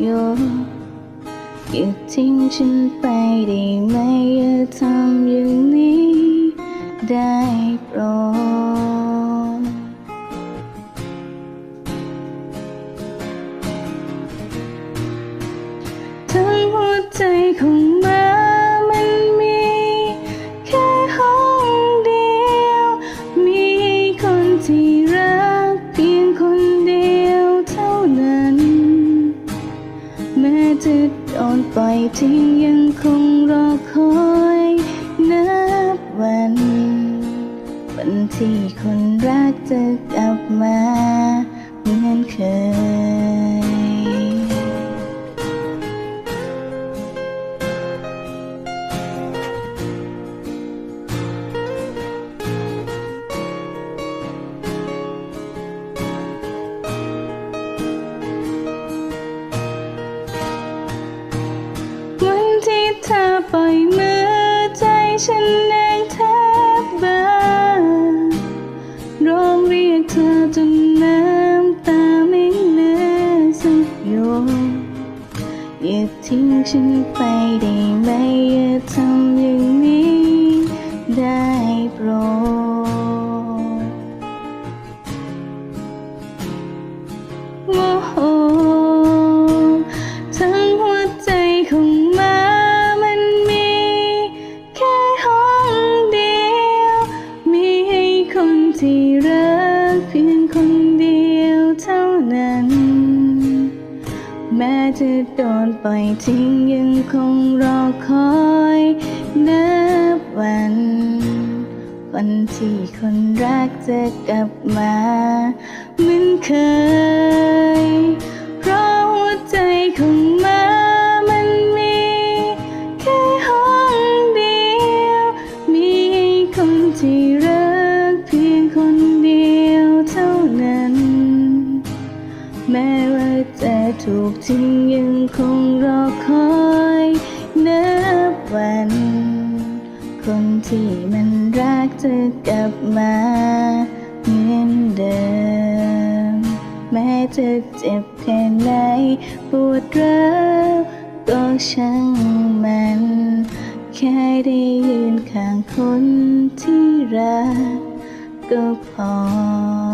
สักหยดอย่าทิ้งฉันไปได้ไหมอย่าทำอย่างนี้ ได้โปรดทั้งหัวใจของ จะโดนปล่อยทิ้งยังคงรอคอยนับวัน วันที่คนรักจะกลับมาเหมือนเคย ฉันเองแทบบ้าร้องเรียกเธอจนน้ำตาไม่เหลือสักหยดอย่าทิ้งฉันไปได้ไหมอย่าทำอย่างนี้ได้โปรด แม้จะโดนปล่อยทิ้งยังคงรอคอยนับวัน วันที่คนรักจะกลับมาเหมือนเคย เพราะหัวใจของมามันมีแค่ห้องเดียว มีคนที่รักเพียงคนเดียวเท่านั้น แม้ว่าจะ ถูกทิ้งยังคงรอคอยนับวัน คนที่มันรักจะกลับมาเหมือนเดิม แม้จะเจ็บแค่ไหนปวดร้าวก็ช่างมัน แค่ได้ยืนข้างคนที่รักก็พอ